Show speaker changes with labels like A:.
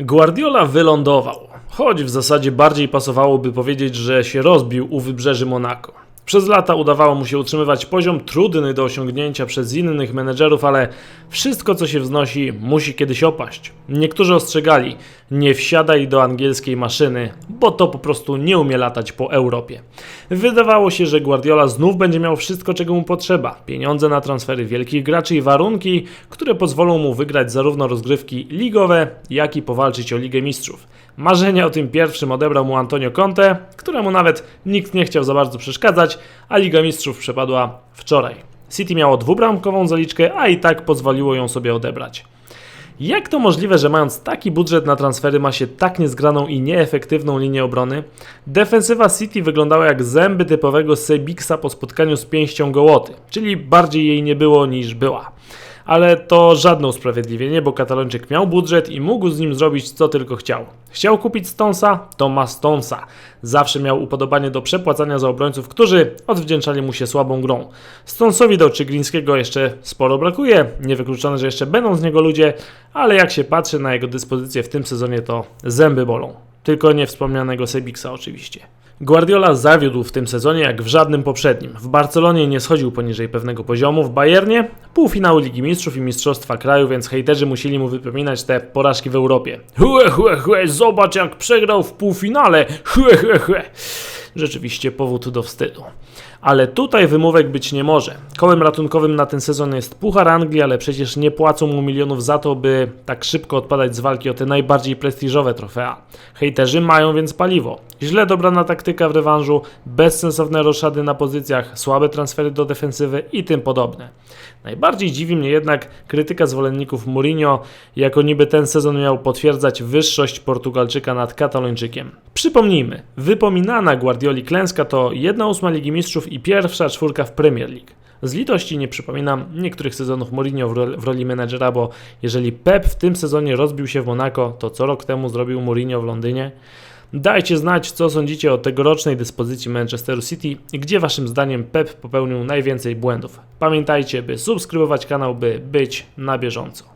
A: Guardiola wylądował, choć w zasadzie bardziej pasowałoby powiedzieć, że się rozbił u wybrzeży Monako. Przez lata udawało mu się utrzymywać poziom trudny do osiągnięcia przez innych menedżerów, ale wszystko co się wznosi musi kiedyś opaść. Niektórzy ostrzegali, nie wsiadaj do angielskiej maszyny, bo to po prostu nie umie latać po Europie. Wydawało się, że Guardiola znów będzie miał wszystko czego mu potrzeba. Pieniądze na transfery wielkich graczy i warunki, które pozwolą mu wygrać zarówno rozgrywki ligowe, jak i powalczyć o Ligę Mistrzów. Marzenia o tym pierwszym odebrał mu Antonio Conte, któremu nawet nikt nie chciał za bardzo przeszkadzać, a Liga Mistrzów przepadła wczoraj. City miało dwubramkową zaliczkę, a i tak pozwoliło ją sobie odebrać. Jak to możliwe, że mając taki budżet na transfery ma się tak niezgraną i nieefektywną linię obrony? Defensywa City wyglądała jak zęby typowego Sebiksa po spotkaniu z pięścią gołoty, czyli bardziej jej nie było niż była. Ale to żadne usprawiedliwienie, bo Katalończyk miał budżet i mógł z nim zrobić co tylko chciał. Chciał kupić Stonesa, to ma Stonesa. Zawsze miał upodobanie do przepłacania za obrońców, którzy odwdzięczali mu się słabą grą. Stonesowi do Czyglińskiego jeszcze sporo brakuje, niewykluczone, że jeszcze będą z niego ludzie, ale jak się patrzy na jego dyspozycję w tym sezonie, to zęby bolą. Tylko nie wspomnianego Sebiksa oczywiście. Guardiola zawiódł w tym sezonie jak w żadnym poprzednim. W Barcelonie nie schodził poniżej pewnego poziomu, w Bayernie półfinały Ligi Mistrzów i Mistrzostwa Kraju, więc hejterzy musieli mu wypominać te porażki w Europie. Hue, hue, hue, zobacz jak przegrał w półfinale, hue, hue, hue. Rzeczywiście powód do wstydu. Ale tutaj wymówek być nie może. Kołem ratunkowym na ten sezon jest Puchar Anglii, ale przecież nie płacą mu milionów za to, by tak szybko odpadać z walki o te najbardziej prestiżowe trofea. Hejterzy mają więc paliwo. Źle dobrana taktyka w rewanżu, bezsensowne roszady na pozycjach, słabe transfery do defensywy i tym podobne. Najbardziej dziwi mnie jednak krytyka zwolenników Mourinho, jako niby ten sezon miał potwierdzać wyższość Portugalczyka nad Katalończykiem. Przypomnijmy, wypominana Guardioli klęska to 1 ósma Ligi Mistrzów i pierwsza czwórka w Premier League. Z litości nie przypominam niektórych sezonów Mourinho w, ro- w roli menedżera, bo jeżeli Pep w tym sezonie rozbił się w Monaco, to co rok temu zrobił Mourinho w Londynie. Dajcie znać, co sądzicie o tegorocznej dyspozycji Manchesteru City i gdzie waszym zdaniem Pep popełnił najwięcej błędów. Pamiętajcie, by subskrybować kanał, by być na bieżąco.